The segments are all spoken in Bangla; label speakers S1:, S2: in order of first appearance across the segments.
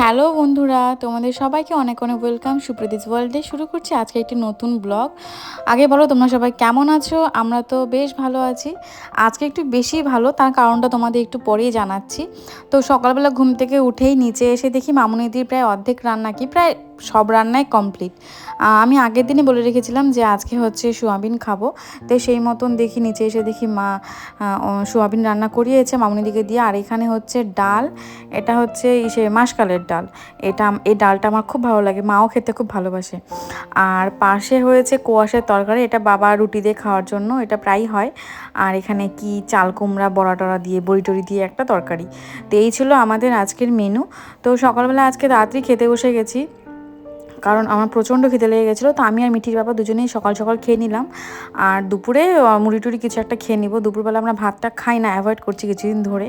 S1: হ্যালো বন্ধুরা, তোমাদের সবাইকে অনেক অনেক ওয়েলকাম সুপ্রদীপ ওয়ার্ল্ডে শুরু করছি আজকে একটি নতুন ব্লগ আগে বলো তোমরা সবাই কেমন আছো? আমরা তো বেশ ভালো আছি। আজকে একটু বেশি ভালো, তার কারণটা তোমাদের একটু পরেই জানাচ্ছি। তো সকালবেলা ঘুম থেকে উঠেই নিচে এসে দেখি মামুনিদির প্রায় অর্ধেক রান্না কি, প্রায় সব রান্নাই কমপ্লিট আমি আগের দিনে বলে রেখেছিলাম যে আজকে হচ্ছে সোয়াবিন খাব। তো সেই মতন দেখি নিচে এসে দেখি মা সোয়াবিন রান্না করিয়েছে মামুনিদিকে দিয়ে। আর এখানে হচ্ছে ডাল, এটা হচ্ছে ইসে মাসকালের ডাল। এটা এই ডালটা আমার খুব ভালো লাগে, মাও খেতে খুব ভালোবাসে। আর পাশে হয়েছে কোয়াশের তরকারি, এটা বাবা রুটি দিয়ে খাওয়ার জন্য, এটা প্রায়ই হয়। আর এখানে কি চাল কুমড়া, বড়া টড়া দিয়ে, বড়ি টড়ি দিয়ে একটা তরকারি। তো এই ছিল আমাদের আজকের মেনু তো সকালবেলা আজকে রাত্রি খেতে বসে গেছি। কারণ আমার প্রচণ্ড খিদে লেগে গেছিল, তো আমি আর মিঠির বাবা দুজনেই সকাল সকাল খেয়ে নিলাম। আর দুপুরে মুড়ি টুড়ি কিছু একটা খেয়ে নিব। দুপুরবেলা আমরা ভাতটা খাই না অ্যাভয়েড করছি কিছুদিন ধরে।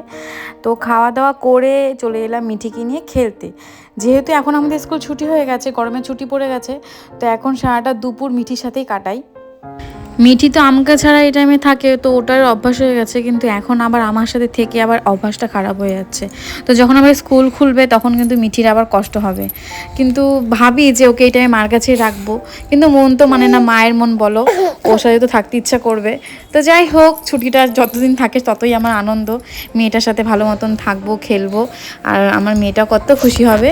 S1: তো খাওয়া দাওয়া করে চলে এলাম মিঠিকে নিয়ে খেলতে। যেহেতু এখন আমাদের স্কুল ছুটি হয়ে গেছে গরমে ছুটি পড়ে গেছে, তো এখন সারাটা দুপুর মিঠির সাথেই কাটাই। মিঠি তো আমকা ছাড়া এই টাইমে থাকে, তো ওটার অভ্যাস হয়ে গেছে, কিন্তু এখন আবার আমার সাথে থেকে আবার অভ্যাসটা খারাপ হয়ে যাচ্ছে। তো যখন আবার স্কুল খুলবে, তখন কিন্তু মিঠির আবার কষ্ট হবে। কিন্তু ভাবি যে ওকে এই টাইমে মার কাছেই রাখব। কিন্তু মন তো মানে না, মায়ের মন বলো, ওর সাথে তো থাকতে ইচ্ছা করবে। তো যাই হোক, ছুটিটা যতদিন থাকে, ততই আমার আনন্দ। মেয়েটার সাথে ভালো মতন থাকব, খেলব, আর আমার মেয়েটা কত খুশি হবে।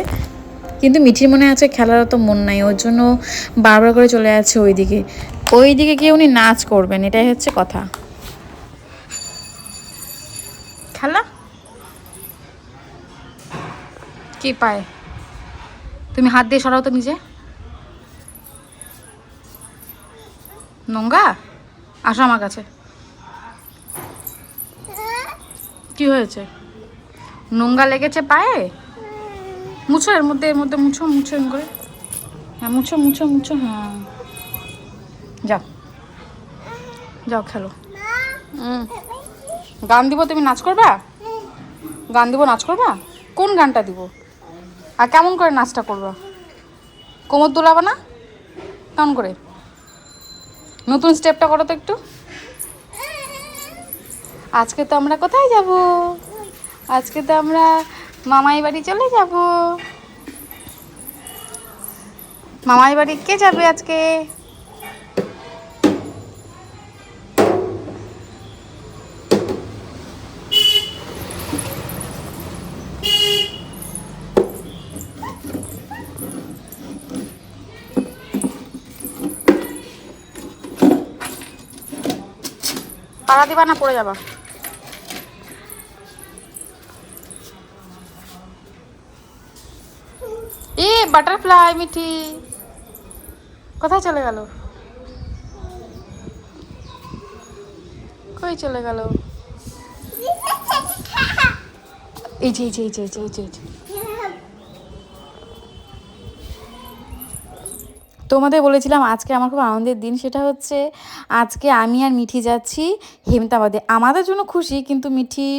S1: কিন্তু মিঠির মনে আছে, খেলার তো মন নাই, ওর জন্য বারবার করে চলে যাচ্ছে ওইদিকে। ওইদিকে গিয়ে উনি নাচ করবেন, এটাই হচ্ছে কথা। খেলা? কি পায়? তুমি হাত দিয়ে সরাও তো নিজে। নোংরা আসো আমার কাছে। কি হয়েছে? নোংরা লেগেছে পায়ে? মুছো এর মধ্যে এর মধ্যে মুছো মুছো করে। হ্যাঁ মুছো মুছো মুছো হ্যাঁ। যাও। যাও খেলো। গান দিব তুমি নাচ করবা? গান দিব নাচ করবা? কোন গানটা দিব? আর কেমন করে নাচটা করবা? কোমর দোলাবা না? কেমন করে? নতুন স্টেপটা করো তো একটু। আজকে তো আমরা কোথায় যাব? আজকে তো আমরা মামাই বাড়ি চলে যাব। মামাই বাড়ি কে যাবে আজকে? পাড়া দিবা না পড়ে যাবা। এ বাটারফ্লাই মিঠি। কোথায় চলে গেল? কই চলে গেল? এই যে এই যে এই যে এই যে, এই যে, তোমাদের বলেছিলাম আজকে আমার খুব আনন্দের দিন, সেটা হচ্ছে আজকে আমি আর মিঠি যাচ্ছি হেমতাবাদে। আমাদের জন্য খুশি, কিন্তু মিঠি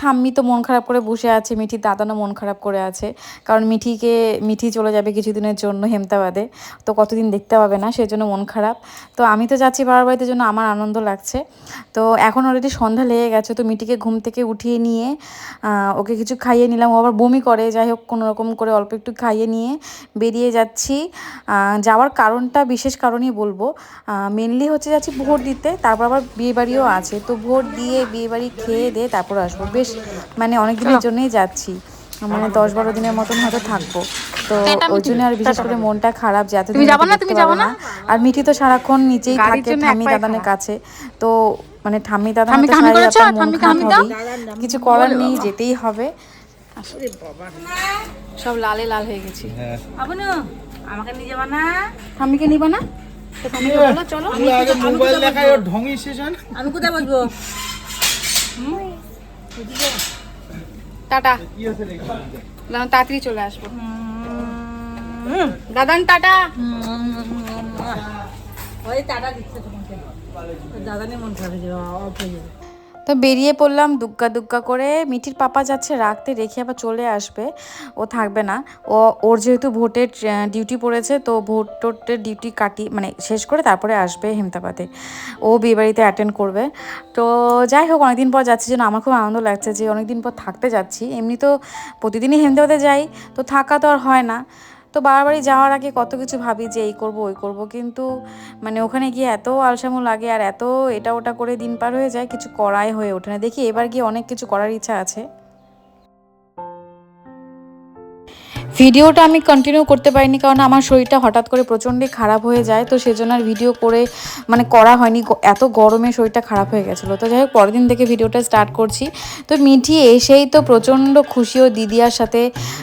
S1: ঠাম্মি তো মন খারাপ করে বসে আছে, মিঠির দাদানও মন খারাপ করে আছে। কারণ মিঠিকে, মিঠি চলে যাবে কিছুদিনের জন্য হেমতাবাদে, তো কতদিন দেখতে পাবে না সেই জন্য মন খারাপ। তো আমি তো যাচ্ছি বাবার বাড়িতে জন্য আমার আনন্দ লাগছে। তো এখন অলরেডি সন্ধ্যা লেগে গেছে, তো মিঠিকে ঘুম থেকে উঠিয়ে নিয়ে ওকে কিছু খাইয়ে নিলাম। ও আবার বমি করে, যাই হোক, কোনো রকম করে অল্প একটু খাইয়ে নিয়ে বেরিয়ে যাচ্ছি। যাওয়ার কারণটা বিশেষ কারণই বলব মেনলি হচ্ছে যাচ্ছি ভোট দিতে তারপর আবার বিয়ে বাড়িও আছে। তো ভোট দিয়ে বিয়ে বাড়ি খেয়ে দিয়ে তারপর আসব। বেশ মানে অনেক দিনের জন্যই যাচ্ছি। মানে দশ বারো দিনের মতন হয়তো থাকব। তো ওই জন্য আর বিশেষ করে মনটা খারাপ যে এতদিন দেখতে
S2: তুমি যাবা
S1: না? আর মিঠি তো সারাক্ষণ নিচেই থাকে ঠাম্মি দাদানের কাছে। তো মানে ঠাম্মি মন খারাপ
S2: কামি
S1: কিছু করার নেই যেতেই হবে। সব লালে লাল হয়ে গেছি।
S2: আবনু। আমাকে নিয়ে যাবা না?
S1: ঠাম্মিকে নিবা না? তো ঠাম্মিকে বলো চলো
S3: আগে মোবাইল ওর
S2: আমি কোথায় বসবো?
S1: টাটা।
S3: কি আছে রে?
S1: না, তাড়াতাড়ি চলে আসব। দাদান টাটা।
S2: ওই টাটা দিচ্ছে তোমাকে। দাদা নিয়ে মন খারাপ হয়ে যাবে অফ হয়ে যাবে।
S1: তো বেরিয়ে পড়লাম দুগ্গা দুগ্গা করে। মিঠির পাপা যাচ্ছে রাখতে, রেখে আবার চলে আসবে। ও থাকবে না। ও, ওর যেহেতু ভোটের ডিউটি পড়েছে, তো ভোট টোটের ডিউটি কাটি মানে শেষ করে তারপরে আসবে হেমতাবাদে। ও বিয়েবাড়িতে অ্যাটেন্ড করবে। তো যাই হোক, অনেকদিন পর যাচ্ছি যেন আমার খুব আনন্দ লাগছে যে অনেকদিন পর থাকতে যাচ্ছি। এমনি তো প্রতিদিনই হেমতাবাদে যাই, তো থাকা তো আর হয় না। তো বারবারই যাওয়ার আগে কত কিছু ভাবি যে এই করব, ওই করব। কিন্তু মানে ওখানে গিয়ে এত আলসামো লাগে আর এত এটা ওটা করে দিন পার হয়ে যায়, কিছু করাই হয়ে ওঠে না। দেখি এবার গিয়ে অনেক কিছু করার ইচ্ছা আছে। ভিডিওটা আমি কন্টিনিউ করতে পারিনি কারণ আমার শরীরটা হঠাৎ করে প্রচণ্ডই খারাপ হয়ে যায়, তো সেজন্য আর ভিডিও করে মানে করা হয়নি। এত গরমে শরীরটা খারাপ হয়ে গেছিল। তো যাই হোক, পরের দিন থেকে ভিডিওটা স্টার্ট করছি। তো মিঠি এসেই তো প্রচণ্ড খুশি ও দিদিয়ার সাথে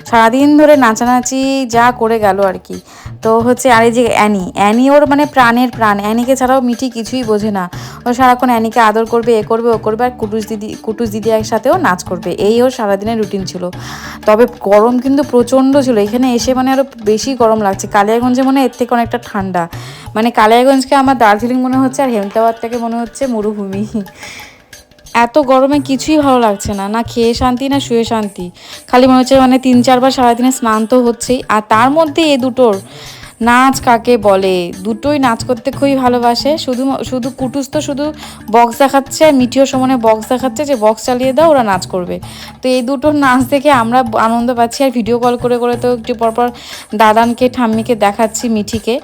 S1: সারাদিন ধরে নাচানাচি যা করে গেল আর কি। তো হচ্ছে আর এই যে অ্যানি অ্যানি ওর মানে প্রাণের প্রাণ। অ্যানিকে ছাড়াও মিঠি কিছুই বোঝে না। ও সারাক্ষণ অ্যানিকে আদর করবে, এ করবে, ও করবে, আর কুটুস দিদি কুটুস দিদি একসাথেও নাচ করবে। এই ওর সারাদিনের রুটিন ছিল। তবে গরম কিন্তু প্রচণ্ড ছিল। এখানে এসে মানে আরও বেশি গরম লাগছে। কালিয়াগঞ্জে মনে হয় এর থেকে অনেকটা ঠান্ডা। মানে কালিয়াগঞ্জকে আমার দার্জিলিং মনে হচ্ছে, আর হেমতাবাদটাকে মনে হচ্ছে মরুভূমি। এত গরমে কিছুই ভালো লাগছে না। না খেয়ে শান্তি, না শুয়ে শান্তি। খালি মনে হচ্ছে মানে তিন, চারবার সারাদিনে স্নান তো হচ্ছেই। আর তার মধ্যে এ দুটোর নাচ কাকে বলে? দুটোই নাচ করতে খুবই ভালোবাসে। শুধু শুধু কুটুস তো শুধু বক্স দেখাচ্ছে আর মিঠিও সমানে বক্স দেখাচ্ছে যে বক্স চালিয়ে দাও, ওরা নাচ করবে। তো এই দুটো নাচ দেখে আমরা আনন্দ পাচ্ছি আর ভিডিও কল করে করে তো একটু পরপর দাদানকে, ঠাম্মিকে দেখাচ্ছি, মিঠিকে।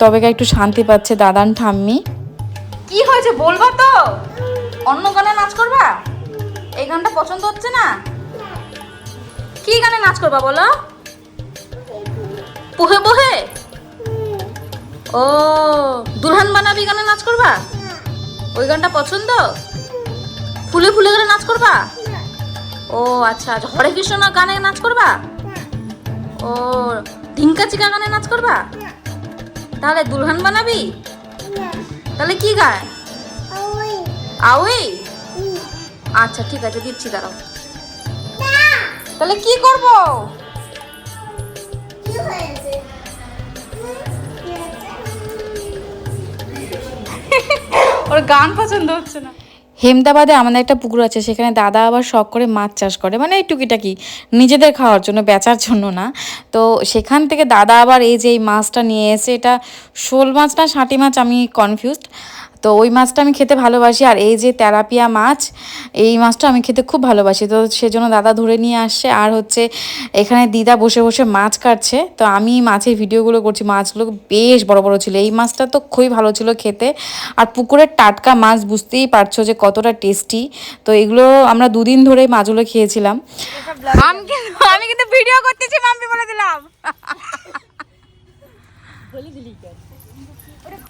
S1: তবে একটু শান্তি পাচ্ছে দাদান, ঠাম্মি। কি হয়েছে বলবা তো? অন্য গানে নাচ করবা? এই গানটা পছন্দ হচ্ছে না? কি গানে নাচ করবা বলো? ও, দুলহান বানাবি গানে নাচ করবা? ওই গানটা পছন্দ? ফুলে ফুলে করে নাচ করবা? ও আচ্ছা আচ্ছা হরে কৃষ্ণ গানে নাচ করবা? ও ঢিঙ্কা চিকা গানে নাচ করবা? তাহলে দুলহান বানাবি? তাহলে কি গায়? আউই আচ্ছা ঠিক আছে, দিচ্ছি, দাঁড়াও। তাহলে কি করব? ওর গান পছন্দ হচ্ছে না। হেমদাবাদে আমাদের একটা পুকুর আছে, সেখানে দাদা আবার শখ করে মাছ চাষ করে মানে এই টুকিটাকি, নিজেদের খাওয়ার জন্য, বেচার জন্য না। তো সেখান থেকে দাদা আবার এই যে এই মাছটা নিয়ে এসে, এটা শোল মাছ না ষাটি মাছ, আমি কনফিউজড তো ওই মাছটা আমি খেতে ভালোবাসি। আর এই যে তেরাপিয়া মাছ এই মাছটা আমি খেতে খুব ভালোবাসি। তো সেজন্য দাদা ধরে নিয়ে আসছে। আর হচ্ছে এখানে দিদা বসে বসে মাছ কাটছে। তো আমি মাছের ভিডিওগুলো করছি। মাছগুলো বেশ বড় বড় ছিল। এই মাছটা তো খুবই ভালো ছিল খেতে। আর পুকুরের টাটকা মাছ বুঝতেই পারছ যে কতটা টেস্টি। তো এগুলো আমরা দুদিন ধরে মাছগুলো খেয়েছিলাম। আমি কিন্তু আমি কিন্তু ভিডিও করতেছি মাম্পি বলে দিলাম।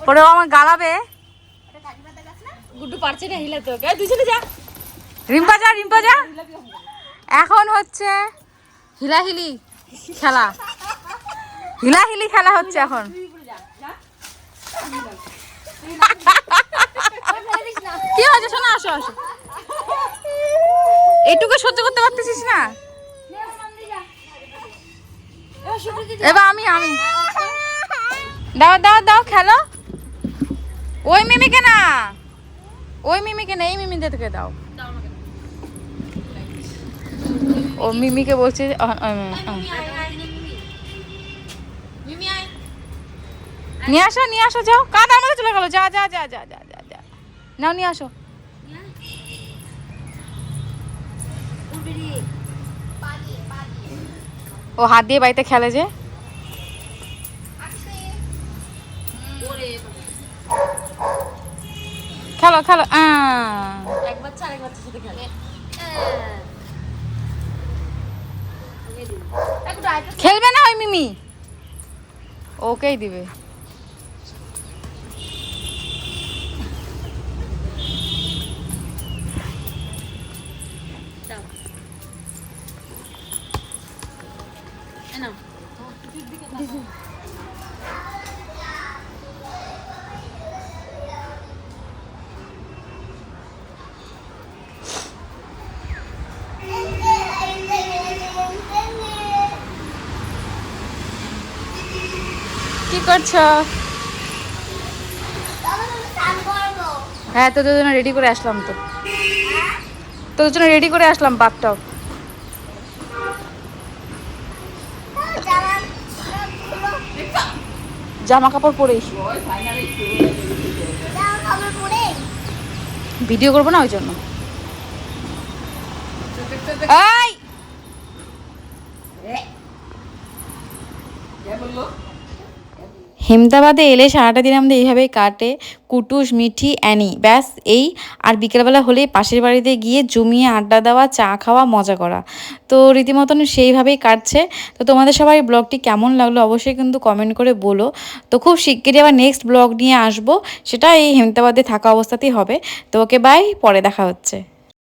S1: ওরে আমার গালাবে।
S2: গুড্ডু পারছে না এই, তুই চলে যা।
S1: রিম্পা যা রিম্পা যা। এখন হচ্ছে হিলাহিলি খেলা। হিলাহিলি খেলা হচ্ছে এখন। কি হয়েছে শোনো আসো আসো। এইটুকু সহ্য করতে পারতেছিস না? এবার আমি আমি। দাও দাও দাও খেলো। ওই মিমিকে না? ওই মিমিকে না, এই মিমিদের থেকে দাও। ও মিমিকে বলছে। নিয়ে আসো নিয়ে আসো, যাও। কাদ মধ্যে চলে গেলো। যা যা যা যা যা যা যা। নাও, নিয়ে আসো। ও হাত দিয়ে বাড়িতে খেলে যে। খেলো খেলো আহ
S2: এক বাচ্চা আরেক বাচ্চার সাথে খেলে।
S1: খেলবে না ওই মিমি? ওকেই দিবে। কি করছ? হ্যাঁ তো দুজনে রেডি করে আসলাম তো। তোর জন্য রেডি করে আসলাম বাথটব জামা কাপড় পরেই ভিডিও করব না ওই জন্য? এই! হেমদাবাদে এলে সারাটা দিন আমাদের এইভাবেই কাটে কুটুস, মিঠি, অ্যানি। ব্যাস, এই। আর বিকেলবেলা হলেই পাশের বাড়িতে গিয়ে জমিয়ে আড্ডা দেওয়া, চা খাওয়া, মজা করা। তো রীতিমতন সেইভাবেই কাটছে। তো তোমাদের সবাই ব্লগটি কেমন লাগল অবশ্যই কিন্তু কমেন্ট করে বলো। তো খুব শিগগিরই আবার নেক্সট ব্লগ নিয়ে আসব। সেটা এই হেমদাবাদে থাকা অবস্থাতেই হবে। তো ওকে বাই পরে দেখা হচ্ছে।